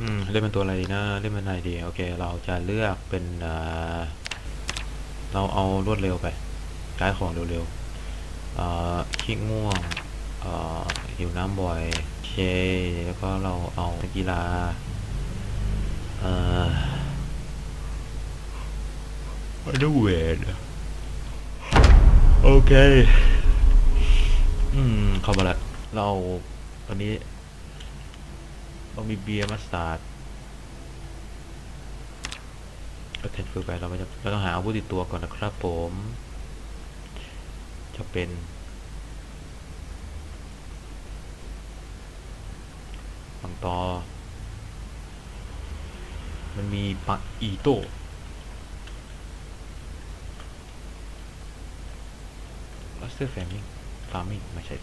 อืมเล่นเป็นตัวอะไรดีนะเล่นเป็นอะไรดีโอเค เราจะเลือกเป็นเราเอารวดเร็วไปย้ายของเร็วๆขี้ง่วงอ่าหิวน้ำบ่อยเคแล้วก็เราเอากีฬาเอ่ออันดอร์เวดโอเค อืมเข้ามาละเราตอนนี้ เรามีเบียร์มัสตาร์ดก็เทนฟืไปเราไม่จะเราต้องหาอาวุธติดตัวก่อนนะครับผม จะเป็น บางตอ มันมีปักอีโต้ลัสเตอร์แฟมิงฟาร์มิงไม่ใช่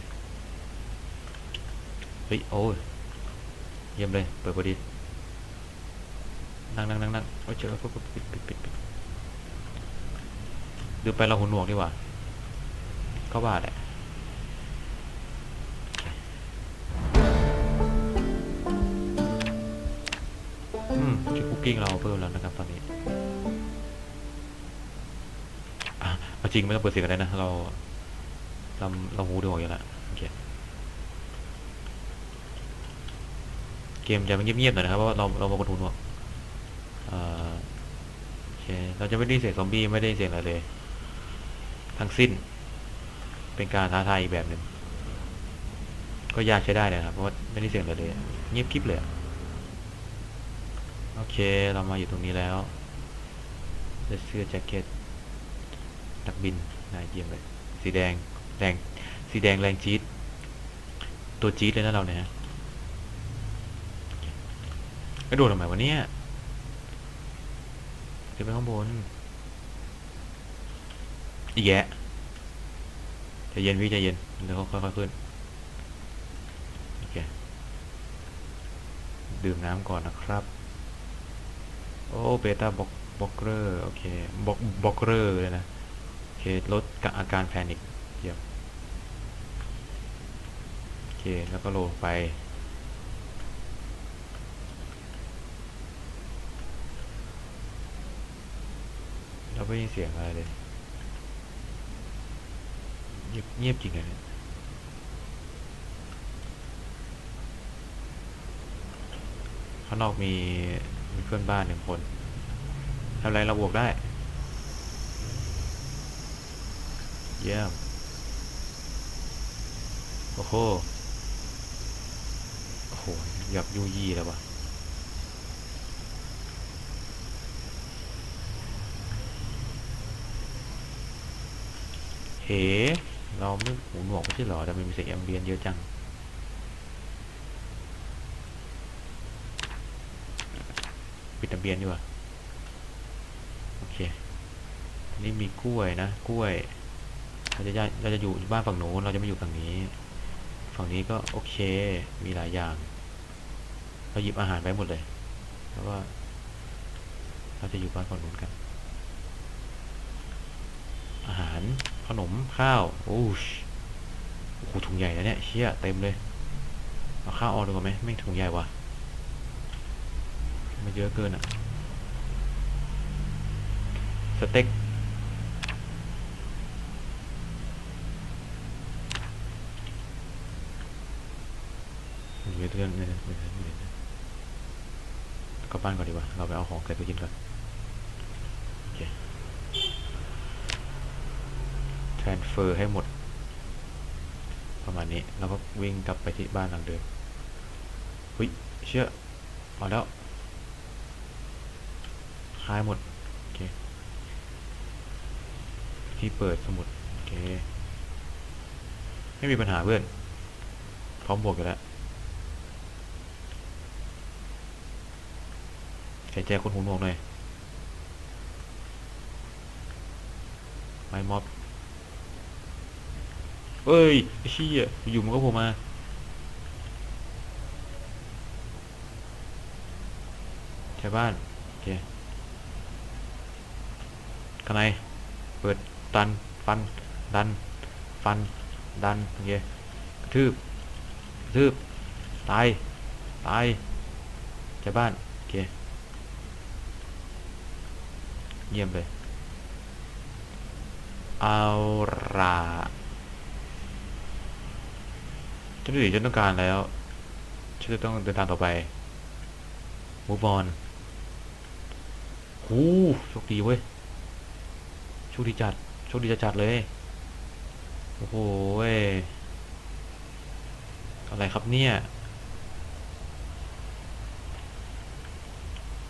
เฮ้ย โอ้ย เยี่ยมเลย เปิดพอดี นั่งนั่งนั่งนั่งโอ้เจอปุ๊บปิดปิดปิดปิดดูไปเราหูหนวกดีกว่า ก็ว่าแหละอืมชุดคุกกิ้งเราเพิ่มแล้วนะครับตอนนี้อะจริงไม่ต้องเปิดเสียงกันได้นะ เราเราเราหูดูออกอยู่แล้วโอ เกมจะเงียบๆหน่อยนะครับเพราะเราเรามาบนทุนวกเอ่อโอเคเราจะไม่ได้เสียงซอมบี้ไม่ได้เสียงอะไรเลย ทั้งสิ้น เป็นการท้าทายอีกแบบหนึ่งก็ยากใช้ได้นะครับเพราะว่าไม่ได้เสียงอะไรเลยเงียบคลิปเลยโอเคเรามาอยู่ตรงนี้แล้วเสื้อแจ็คเก็ตนักบินนายเยี่ยมเลยสีแดงแรงสีแดงแรงจี๊ดตัวจี๊ดเลยนะเราเนี่ยฮะ กระโดดทำไมวะเนี่ยขึ้นไปข้างบน อีกแยะใจเย็นพี่ใจเย็นเดี๋ยวค่อยๆขึ้น โอเค ดื่มน้ำก่อนนะครับ โอ้เบต้าบ็อกบ็อกเกอร์ โอเคบ็อกบ็อกเกอร์เลยนะ โอเค ลดอาการแพนิคเยี่ยมโอเค แล้วก็โลดไป เรา ไม่ยินเสียงอะไรเลยเงียบเงียบจริงเลยเนี่ยข้างนอกมีมีเพื่อนบ้านหนึ่งคนทำไรเราบวกได้ เยี่ยม โอ้โห โอ้โหอยากยูยี่แล้ววะ เฮ้เราไม่หูหนวกไม่ใช่หรอแต่มันมีเสียงแอมเบียนเยอะจัง ปิดแอมเบียนดีกว่า โอเค นี่มีกล้วยนะ กล้วย เราจะเราจะอยู่บ้านฝั่งโน้น เราจะไม่อยู่ฝั่งนี้ ฝั่งนี้ก็โอเค มีหลายอย่าง เราหยิบอาหารไปหมดเลยเพราะว่า เราจะอยู่บ้านฝั่งโน้นกัน อาหาร ขนมข้าวโอ้ชโอ้โหถุงใหญ่แล้วเนี่ยเชี่ยเต็มเลยเอาข้าวออกดีกว่าไหมไม่ถุงใหญ่วะมันเยอะเกินอะสเต็กเยอะเกินเนี่ยกลับบ้านก่อนดีกว่าเราไปเอาของเกิดไปกินก่อนโอเค transfer ให้หมด ประมาณนี้ แล้วก็วิ่งกลับไปที่บ้านหลังเดิมเฮ้ย เชื่อมาแล้วคลายหมด โอเค ที่เปิดสมุด โอเค ไม่มีปัญหาเพื่อน พร้อมบวกกันแล้วใส่ใจคนหูหนวกหน่อย ไม้ม็อบ เอ้ยไอ้เชี่ยอยู่มันก็โผล่มาใช่บ้านโอเคข้างในเปิดตันฟัน ดัน ฟัน ดันโอเคกระทืบกระทืบตายตายจะบ้านโอเคเยี่ยมเลยเอาละ ฉันดูดิฉันต้องการแล้ว ฉันจะต้องเดินทางต่อไปมูบอลหูโชคดีเว้ย โชคดีจัด โชคดีจัดเลย โอ้โหเว้ยอะไรครับเนี่ย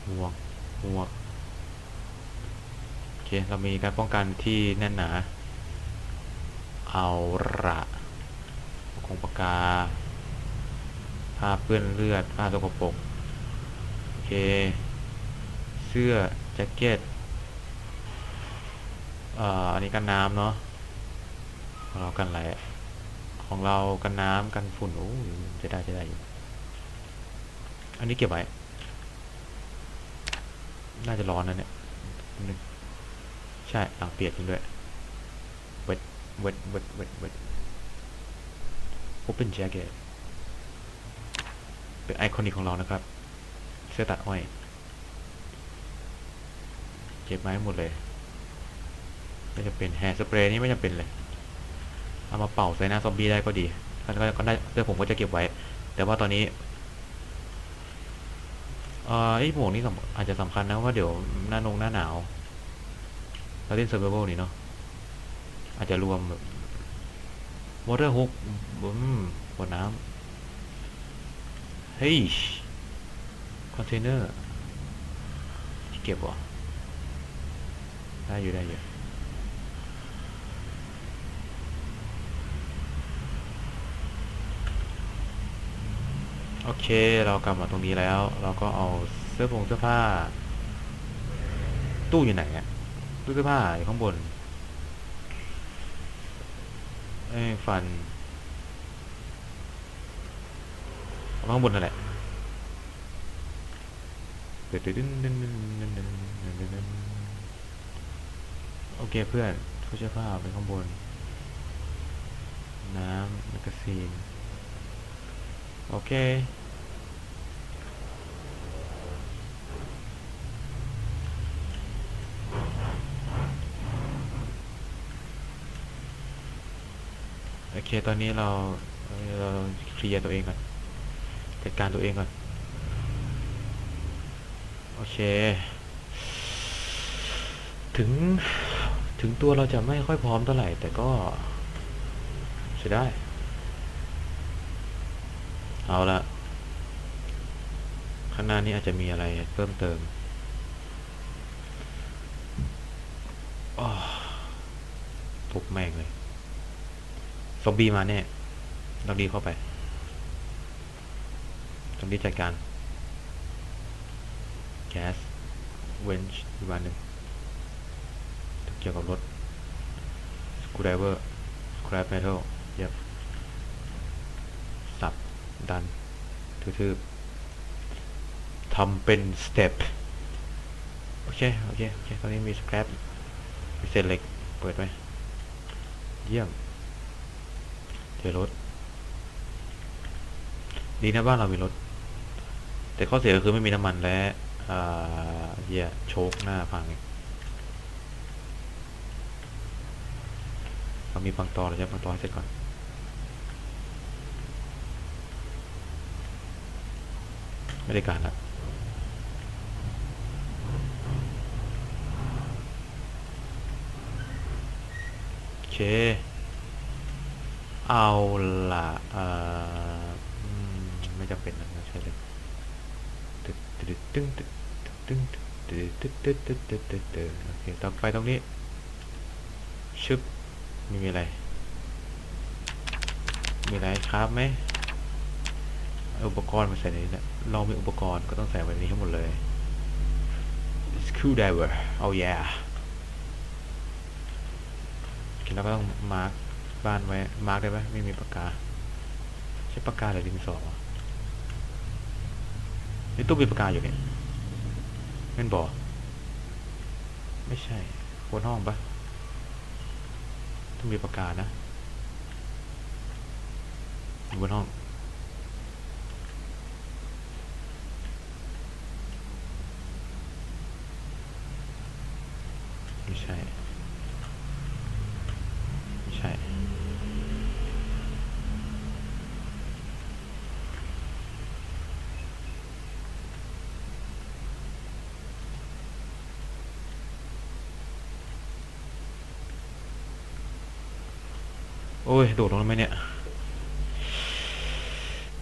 หมวกหมวกโอเค เรามีการป้องกันที่แน่นหนา เอาละ คงปากกาผ้าเปื้อนเลือดผ้าสกปรกโอเค เสื้อแจ็คเก็ตอันนี้กันน้ำเนาะของเรากันอะไรของเรากันน้ำกันฝุ่นโอ้จะได้จะได้อยู่อันนี้เก็บไว้ น่าจะร้อนนะเนี่ยใช่หลังเปียกจริงด้วยเวทเวทเวทเวทเวท open jacket เป็นไอคอนิกของเรานะครับ เสื้อตัดอ้อย เก็บไม้หมดเลย ไม่จำเป็นแฮร์สเปรย์นี่ไม่จำเป็นเลย เอามาเป่าใส่หน้าซอมบี้ได้ก็ดีก็ก็ก็ได้เดี๋ยวผมก็จะเก็บไว้ แต่ว่าตอนนี้เอ่อไอ้หมวกนี่อาจจะสำคัญนะว่าเดี๋ยวหน้านงหน้าหนาวเราเล่นเซอร์ไ a เ l นี่เนาะอาจจะรวมแบบ วอเตอร์ฮุกบุมบนน้ำเฮ้ย คอนเทนเนอร์ เก็บวะได้อยู่ได้อยู่โอเค เรากลับมาตรงนี้แล้ว เราก็เอาเสื้อผงเสื้อผ้า ตู้อยู่ไหนอะตู้เสื้อผ้าอยู่ข้างบน ให้ฟันข้างบนนั่นแหละเดินเดินเดินโอเคเพื่อนผู้เชี่ยวภาพไปข้างบน น้ำแมกกาซีน โอเค เคตอนนี้เราเราเคลียร์ตัวเองก่อนจัดการตัวเองก่อนโอเค ถึงถึงตัวเราจะไม่ค่อยพร้อมเท่าไหร่ แต่ก็ใช้ได้ เอาละข้างหน้านี้อาจจะมีอะไรเพิ่มเติมอ้อทุบแม่ ซอมบี้มาแน่เราดีเข้าไปซอมบี้จัดการแก๊สเวนช์อีกวันหนึ่งเกี่ยวกับรถสกูไดเวอร์สคร a ปเมทัลเย็บสับ ดันทืบๆทำเป็นสเต็ปโอเค โอเค โอเค ตอนนี้มีสแครปมีเศษเหล็ก เปิดไว้เยี่ยม เจอรถ ดีนะบ้านเรามีรถ แต่ข้อเสียก็คือไม่มีน้ำมันและอ่าเหี้ยโชคหน้าพังอีกเรามีพังตอเราจะพังตอให้เสร็จก่อนไม่ได้การละโอเค เอาละเอ่อไม่จำเป็นนะใช่เลยตึ๊ดตึ๊ดตึ๊ดตึ๊ดตึ๊ดตึ๊ดตึ๊ดตึ๊ดตึ๊ดตึ๊ดตึ๊ดตึ๊ดโอเคต่อไปตรงนี้ชึบไม่มีอะไร มีอะไรครับไหมอุปกรณ์มาใส่ในนี้นะเรามีอุปกรณ์ก็ต้องใส่ไว้ในนี้ให้งหมดเลย screwdriver เอา yeah แล้วก็ต้องมาร์ก บ้านไว้ มาร์กได้ไหมไม่มีปากกา ใช้ปากกาหรือดินสอวะในตู้มีปากกาอยู่เนี่ยเม่นบอไม่ใช่คนห้องปะต้องมีปากกานะอยู่บนห้อง ช่ ไม่ใช่ โอ้ย โดดลงแล้วไหมเนี่ย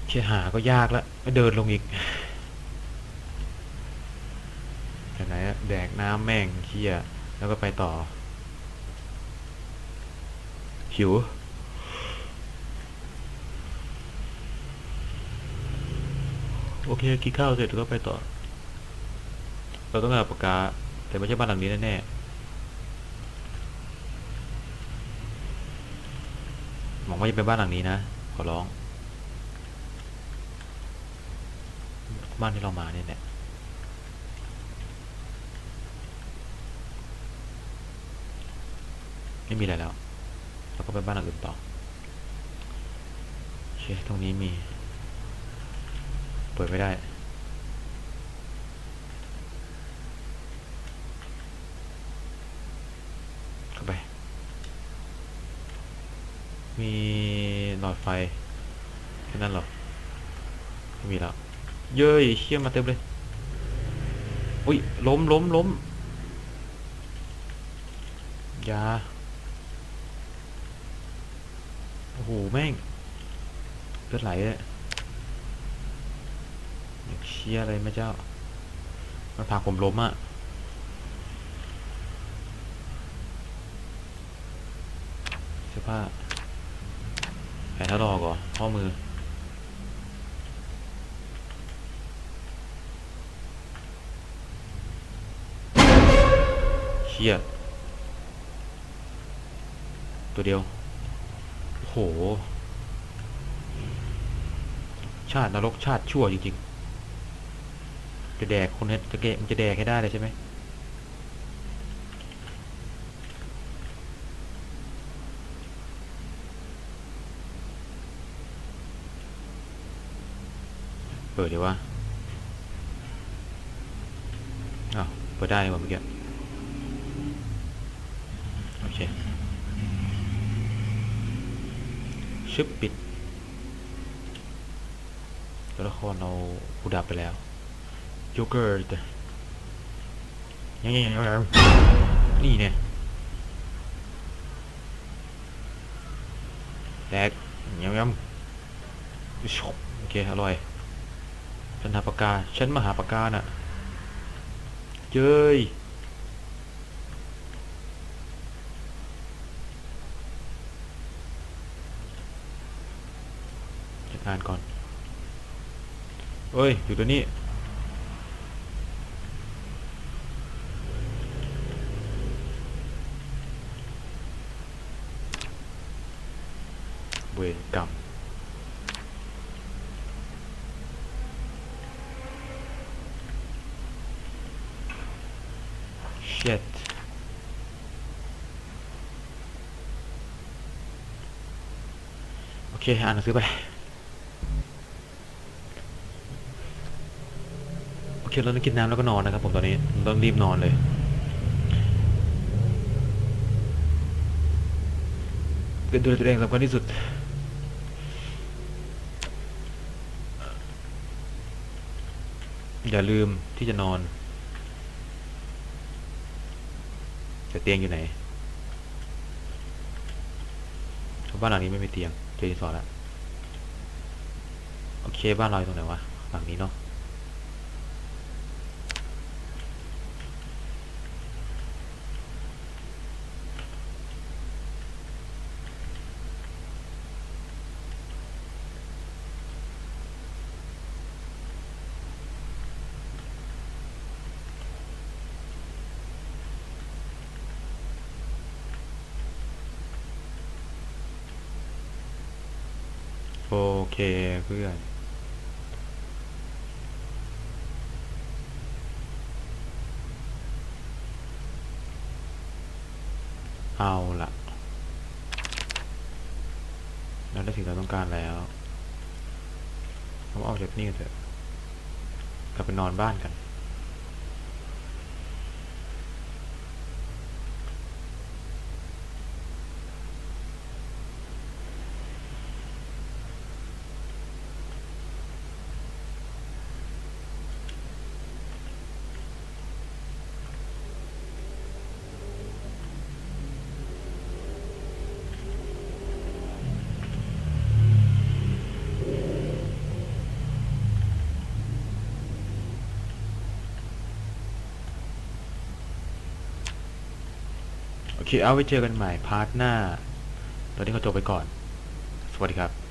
แค่หาก็ยากแล้วเดินลงอีกจากไหนอะแดกน้ำแม่งเคี้ยแล้วก็ไปต่อ หิวโอเคกินข้าวเสร็จก็ไปต่อ เราต้องการปากกา แต่ไม่ใช่บ้านหลังนี้แน่ๆ ว่าจะเป็นบ้านหลังนี้นะ ขอร้อง บ้านที่เรามาเนี่ยแหละไม่มีอะไรแล้วเราก็ไปบ้านหลังอื่นต่อโอเคตรงนี้มี เปิดไม่ได้ เข้าไป มี ลอดไฟ แค่นั้นหรอ ไม่มีแล้ว เย้ยเชี่ยมาเต็มเลย อุ้ย ล้มล้มล้มยา โอ้โห แม่งเลือดไหลเลยเชี่ยอะไรไหมเจ้า มันผลักผมล้มอะเสื้อผ้า แผลถลอกเหรอข้อมือ เชียตัวเดียวโอ้โห ชาตินรกชาติชั่วจริงๆ จะแดกคนให้จะเกะมันจะแดกให้ได้เลยใช่ไหม เปิดดีวะอ้าวเปิดได้นี่หว่าเมื่อกี้โอเคชึบปิดตัวละครเราหูดับไปแล้วโยเกิร์ตยังยังยังยังนี่เนี่ยแดกยำยำชบโอเค อร่อย ฉันหาปากกา ฉันมาหาปากกาน่ะเจ้ยจัดกานก่อนเอ้ย อยู่ตัวนี้ เวรกรรม shit โอเคอ่านหนังสือไปโอเคเราต้องกินน้ำแล้วก็นอนนะครับผมตอนนี้ต้องรีบนอนเลยเป็นดูแลตัวเองสำคัญที่สุดอย่าลืมที่จะนอนแต่เตียงอยู่ไหนเพราบ้านหลังนี้ไม่มีเตียง เจอรีสอร์แล้ว โอเคบ้านเราอยู่ตรงไหนวะหลังนี้เนาะ โอเคเพื่อน เอาละเราได้สิ่งที่เราต้องการแล้วเราออกจากนี่เถอะกลับไปนอนบ้านกัน เอาไว้เจอกันใหม่พาร์ทหน้า ตอนนี้ขอจบไปก่อน สวัสดีครับ